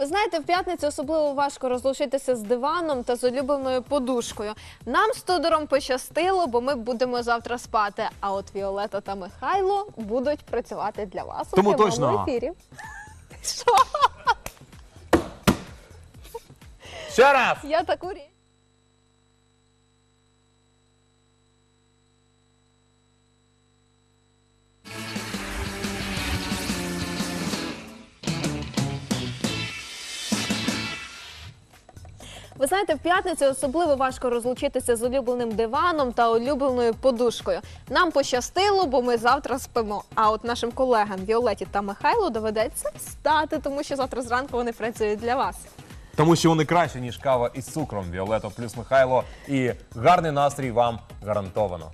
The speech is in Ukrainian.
Ви знаєте, в п'ятницю особливо важко розлучитися з диваном та з улюбленою подушкою. Нам з Тодором пощастило, бо ми будемо завтра спати. А от Віолета та Михайло будуть працювати для вас Тому у прямому точно. ефірі. Що? Ще раз! Я таку річ. Ви знаєте, в п'ятницю особливо важко розлучитися з улюбленим диваном та улюбленою подушкою. Нам пощастило, бо ми завтра спимо. А от нашим колегам Віолеті та Михайлу доведеться встати, тому що завтра зранку вони працюють для вас. Тому що вони краще, ніж кава із цукром. Віолето плюс Михайло. І гарний настрій вам гарантовано.